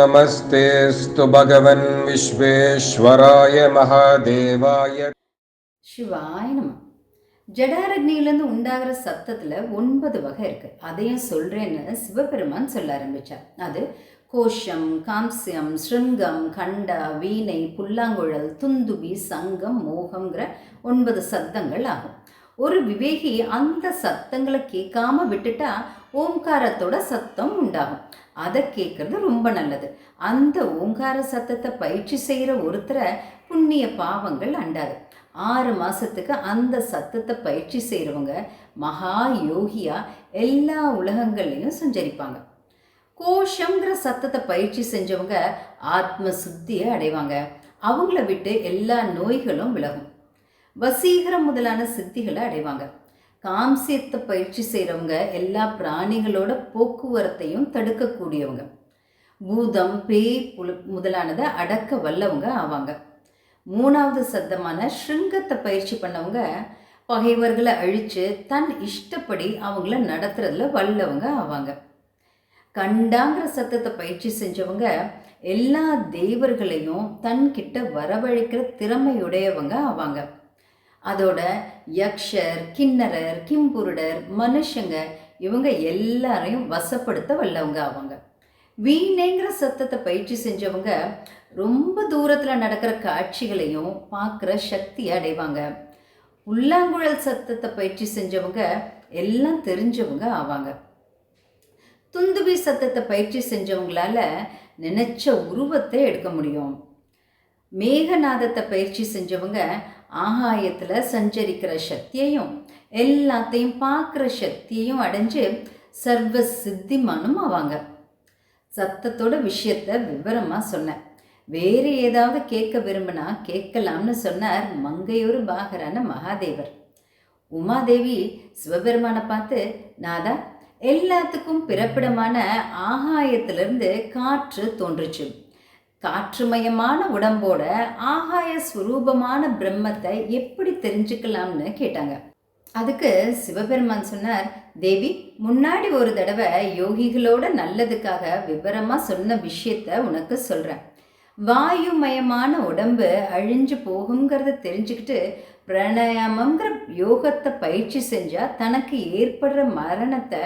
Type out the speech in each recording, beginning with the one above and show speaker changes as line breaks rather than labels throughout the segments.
नमस्तेऽस्तु भगवन् विश्वेश्वराय महादेवाय
சிவாய நம ஜடாரக்னியிலேருந்து உண்டாகிற சத்தத்தில் ஒன்பது வகை இருக்குது அதையும் சொல்கிறேன்னு சிவபெருமான் சொல்ல ஆரம்பித்தார் அது கோஷம் காம்சியம் ஸ்ருங்கம் கண்டா வீணை புல்லாங்குழல் துந்துபி சங்கம் மோகங்கிற ஒன்பது சத்தங்கள் ஆகும் ஒரு விவேகி அந்த சத்தங்களை கேட்காம விட்டுட்டா ஓம்காரத்தோட சத்தம் உண்டாகும். அதை கேட்கறது ரொம்ப நல்லது. அந்த ஓங்கார சத்தத்தை பயிற்சி செய்கிற ஒருத்தரை புண்ணிய பாவங்கள் அண்டாது. ஆறு மாதத்துக்கு அந்த சத்தத்தை பயிற்சி செய்கிறவங்க மகா யோகியா எல்லா உலகங்கள்லையும் சஞ்சரிப்பாங்க. கோஷங்கிற சத்தத்தை பயிற்சி செஞ்சவங்க ஆத்ம சுத்தியை அடைவாங்க. அவங்கள விட்டு எல்லா நோய்களும் விலகும். வசீகரம் முதலான சித்திகளை அடைவாங்க. காம்சியத்தை பயிற்சி செய்கிறவங்க எல்லா பிராணிகளோட போக்குவரத்தையும் தடுக்கக்கூடியவங்க. பூதம் பேய் புல முதலானதை அடக்க வல்லவங்க ஆவாங்க. மூணாவது சத்தமான ஸ்ருங்கத்தை பயிற்சி பண்ணவங்க பகைவர்களை அழித்து தன் இஷ்டப்படி அவங்கள நடத்துறதுல வல்லவங்க ஆவாங்க. கண்டாங்கிற சத்தத்தை பயிற்சி செஞ்சவங்க எல்லா தெய்வர்களையும் தன்கிட்ட வரவழைக்கிற திறமையுடையவங்க ஆவாங்க. அதோட யக்ஷர் கிண்ணறர் கிம்புருடர் மனுஷங்க இவங்க எல்லாரையும் வசப்படுத்த வல்லவங்க ஆவாங்க வீணேங்கிற சத்தத்தை பயிற்சி செஞ்சவங்க ரொம்ப தூரத்தில் நடக்கிற காட்சிகளையும் பார்க்குற சக்தியை அடைவாங்க. புல்லாங்குழல் சத்தத்தை பயிற்சி செஞ்சவங்க எல்லாம் தெரிஞ்சவங்க ஆவாங்க. துந்துபி சத்தத்தை பயிற்சி செஞ்சவங்களால நினைச்ச உருவத்தை எடுக்க முடியும். மேகநாதத்தை பயிற்சி செஞ்சவங்க ஆகாயத்தில் சஞ்சரிக்கிற சக்தியையும் எல்லாத்தையும் பார்க்குற சக்தியையும் அடைஞ்சு சர்வ சித்திமானும் ஆவாங்க. சத்தத்தோட விஷயத்த விவரமாக சொன்னேன் வேறு ஏதாவது கேட்க விரும்பினா கேட்கலாம்னு சொன்னார் மங்கையூர் பாகரான மகாதேவர். உமாதேவி சிவபெருமானை பார்த்து நாதா எல்லாத்துக்கும் பிறப்பிடமான ஆகாயத்திலிருந்து காற்று தோன்றுச்சு. காற்றுமயமான உடம்போட ஆகாய ஸ்வரூபமான பிரம்மத்தை எப்படி தெரிஞ்சுக்கலாம்னு கேட்டாங்க. அதுக்கு சிவபெருமான் சொன்னார் தேவி முன்னாடி ஒரு தடவை யோகிகளோட நல்லதுக்காக விவரமாக சொன்ன விஷயத்த உனக்கு சொல்கிறேன் வாயுமயமான உடம்பு அழிஞ்சு போகுங்கிறத தெரிஞ்சுக்கிட்டு பிராணாயாமங்கிற யோகத்தை பயிற்சி செஞ்சால் தனக்கு ஏற்படுற மரணத்தை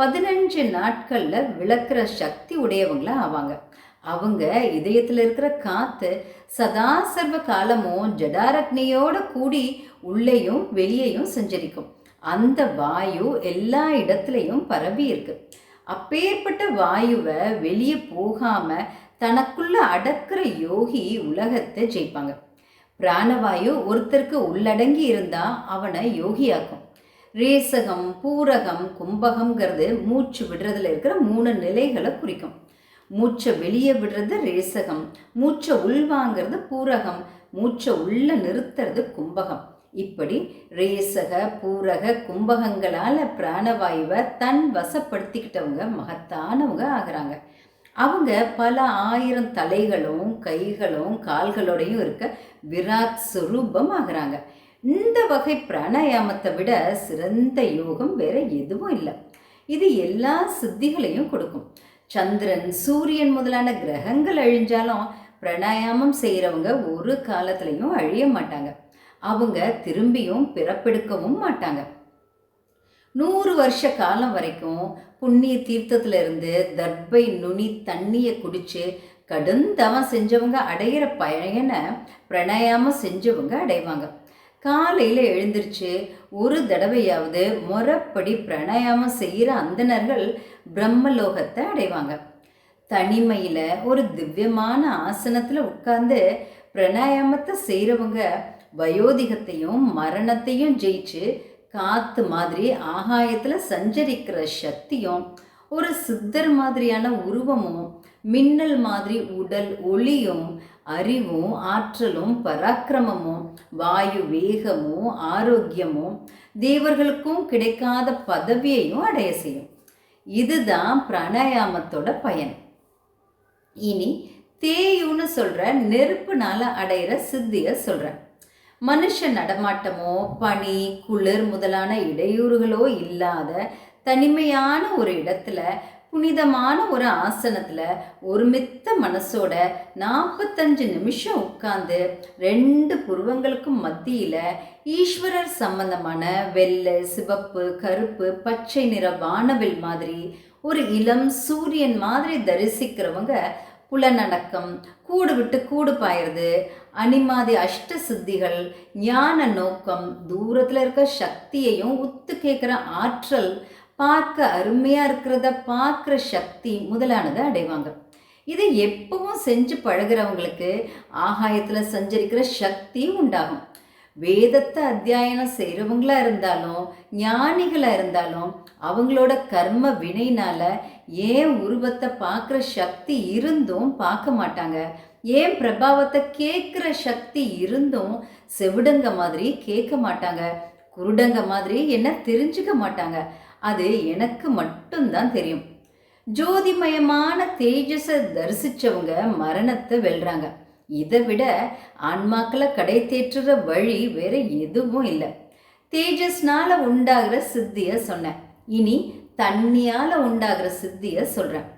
பதினஞ்சு நாட்களில் விளக்குற சக்தி உடையவங்களா ஆவாங்க. அவங்க இதயத்தில் இருக்கிற காற்று சதா சர்வ காலமும் ஜடாரக்னியோட கூடி உள்ளேயும் வெளியேயும் சஞ்சரிக்கும். அந்த வாயு எல்லா இடத்துலையும் பரவி இருக்கு. அப்பேற்பட்ட வாயுவை வெளியே போகாம தனக்குள்ள அடக்கிற யோகி உலகத்தை ஜெயிப்பாங்க. பிராணவாயு ஒருத்தருக்கு உள்ளடங்கி இருந்தா அவனை யோகியாக்கும். ரேசகம் பூரகம் கும்பகம்ங்கிறது மூச்சு விடுறதுல இருக்கிற மூணு நிலைகளை குறிக்கும். மூச்சை வெளியே விடுறது ரேசகம். மூச்சை உள்வாங்கிறது பூரகம். மூச்சை உள்ள நிறுத்துறது கும்பகம். இப்படி ரேசக பூரக கும்பகங்களால் பிராணவாயுவை தன் வசப்படுத்திக்கிட்டவங்க மகத்தானவங்க ஆகிறாங்க. அவங்க பல ஆயிரம் தலைகளும் கைகளும் கால்களோடையும் இருக்க விராட் சுரூபம் ஆகிறாங்க. இந்த வகை பிராணாயாமத்தை விட சிறந்த யோகம் வேற எதுவும் இல்லை. இது எல்லா சித்திகளையும் கொடுக்கும். சந்திரன் சூரியன் முதலான கிரகங்கள் அழிஞ்சாலும் பிராணாயாமம் செய்கிறவங்க ஒரு காலத்துலையும் அழிய மாட்டாங்க. அவங்க திரும்பியும் பிறப்பெடுக்கவும் மாட்டாங்க. நூறு வருஷ காலம் வரைக்கும் புண்ணிய தீர்த்தத்தில் இருந்து தர்பை நுனி தண்ணியை குடித்து கடுந்தவம் செஞ்சவங்க அடையிற பயனை பிராணாயாமம் செஞ்சவங்க அடைவாங்க. காலையில் எழுந்திருச்சு ஒரு தடவையாவது முறப்படி பிரணயாமம் செய்கிற அந்தணர்கள் பிரம்மலோகத்தை அடைவாங்க. தனிமையில் ஒரு திவ்யமான ஆசனத்தில் உட்கார்ந்து பிரணாயாமத்தை செய்கிறவங்க வயோதிகத்தையும் மரணத்தையும் ஜெயிச்சு காற்று மாதிரி ஆகாயத்தில் சஞ்சரிக்கிற சக்தியும் ஒரு சித்தர் மாதிரியான உருவமும் மின்னல் மாதிரி உடல் ஒளியும் அறிவும் ஆற்றலும் பராக்கிரமமும் வாயு வேகமும் ஆரோக்கியமும் தேவர்களுக்கும் கிடைக்காத பதவியையும் அடைய செய்யும். இதுதான் பிராணாயாமத்தோட பயன். இனி தேயுன்னு சொல்கிற நெருப்புனால அடையிற சித்தியை சொல்கிறேன் மனுஷ நடமாட்டமோ பனி குளிர் முதலான இடையூறுகளோ இல்லாத தனிமையான ஒரு இடத்துல புனிதமான ஒரு ஆசனத்தில் ஒரு மித்த மனசோட நாற்பத்தஞ்சு நிமிஷம் உட்காந்து ரெண்டு புருவங்களுக்கும் மத்தியில் ஈஸ்வரர் சம்பந்தமான வெள்ளை சிவப்பு கருப்பு பச்சை நிற வானவில் மாதிரி ஒரு இளம் சூரியன் மாதிரி தரிசிக்கிறவங்க புலநடக்கம் கூடு விட்டு கூடு பாயிறது அனிமாதி அஷ்ட சித்திகள் ஞான நோக்கம் தூரத்தில் இருக்க சக்தியையும் உத்து கேட்குற ஆற்றல் பார்க்க அருமையாக இருக்கிறத பார்க்குற சக்தி முதலானதை அடைவாங்க. இதை எப்பவும் செஞ்சு பழகிறவங்களுக்கு ஆகாயத்தில் சஞ்சரிக்கிற சக்தி உண்டாகும். வேதத்தை அத்தியாயனம் செய்கிறவங்களா இருந்தாலும் ஞானிகளாக இருந்தாலும் அவங்களோட கர்ம வினைனால ஏன் உருவத்தை பார்க்குற சக்தி இருந்தும் பார்க்க மாட்டாங்க. ஏன் பிரபாவத்தை கேட்குற சக்தி இருந்தும் செவிடங்க மாதிரி கேட்க மாட்டாங்க. குருடங்க மாதிரி என்ன தெரிஞ்சுக்க மாட்டாங்க. அது எனக்கு மட்டும்தான் தெரியும். ஜோதிமயமான தேஜஸை தரிசிச்சவங்க மரணத்தை வெல்றாங்க. இதை விட ஆன்மாக்களை கடை தேற்றுற வழி வேற எதுவும் இல்லை. தேஜஸ்னால உண்டாகிற சித்தியை சொன்னேன். இனி தண்ணியால உண்டாகிற சித்தியை சொல்றேன்.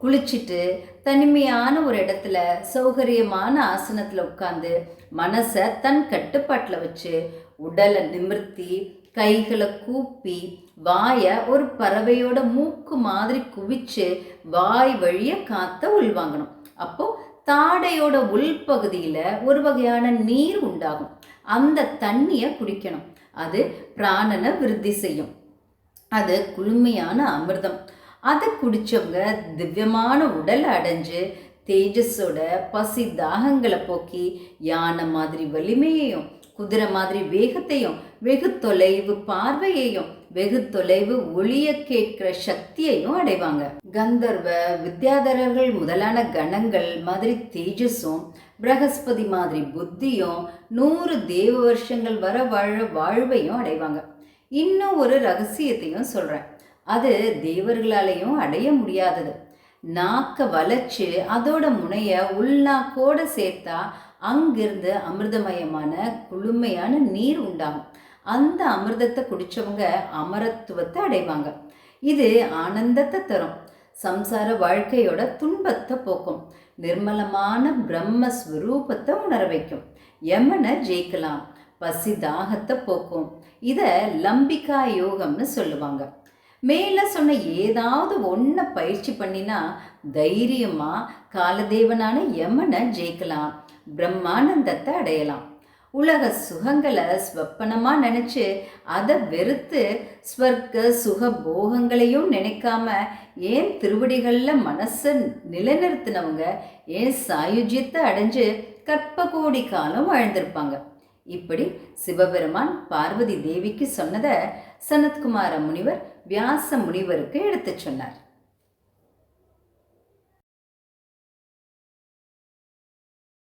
குளிச்சுட்டு தனிமையான ஒரு இடத்துல சௌகரியமான ஆசனத்தில் உட்காந்து மனசை தன் கட்டுப்பாட்டில் வச்சு உடலை நிமிர்த்தி கைகளை கூப்பி வாயை ஒரு பறவையோட மூக்கு மாதிரி குவிச்சு வாய் வழிய காத்த உள்வாங்கணும் அப்போ தாடையோட உள்பகுதியில் ஒரு வகையான நீர் உண்டாகும். அந்த தண்ணியை குடிக்கணும். அது பிராணனை விருத்தி செய்யும். அது குளுமையான அமிர்தம். அதை குடித்தவங்க திவ்யமான உடலை அடைஞ்சு தேஜஸோட பசி தாகங்களை போக்கி யானை மாதிரி வலிமையையும் குதிரை மாதிரி வேகத்தையும் வெகு தொலைவு பார்வையையும் வெகு தொலைவு ஒளிய கேட்கிற சக்தியையும் அடைவாங்க. கந்தர்வ வித்யாதரர்கள் முதலான கணங்கள் மாதிரி தேஜஸும் பிரகஸ்பதி மாதிரி புத்தியும் நூறு தேவ வருஷங்கள் வர வாழ வாழ்வையும் அடைவாங்க. இன்னும் ஒரு ரகசியத்தையும் சொல்கிறேன் அது தேவர்களாலையும் அடைய முடியாதது. நாக்க வளைச்சு அதோட முனைய உள்நாக்கோட சேர்த்தா அங்கிருந்து அமிர்தமயமான குளுமையான நீர் உண்டாகும். அந்த அமிர்தத்தை குடித்தவங்க அமரத்துவத்தை அடைவாங்க. இது ஆனந்தத்தை தரும். சம்சார வாழ்க்கையோட துன்பத்தை போக்கும். நிர்மலமான பிரம்மஸ்வரூபத்தை உணர வைக்கும். யமனை ஜெயிக்கலாம். பசி தாகத்தை போக்கும். இதை லம்பிகா யோகம்னு சொல்லுவாங்க. மேலே சொன்ன ஏதாவது ஒன்றை பயிற்சி பண்ணினா தைரியமாக காலதேவனான யமனை ஜெயிக்கலாம் பிரம்மானந்தத்தை அடையலாம். உலக சுகங்களை ஸ்வப்பனமாக நினச்சி அதை வெறுத்து ஸ்வர்க்க சுக போகங்களையும் நினைக்காம ஏன் திருவடிகளில் மனசை நிலைநிறுத்தினவங்க ஏன் சாயுஜ்யத்தை அடைஞ்சு கற்ப கோடி காலம் வாழ்ந்திருப்பாங்க? இப்படி சிவபெருமான் பார்வதி தேவிக்கு சொன்னதை சனத்குமார முனிவர் வியாச முனிவருக்கு எடுத்துச் சொன்னார்.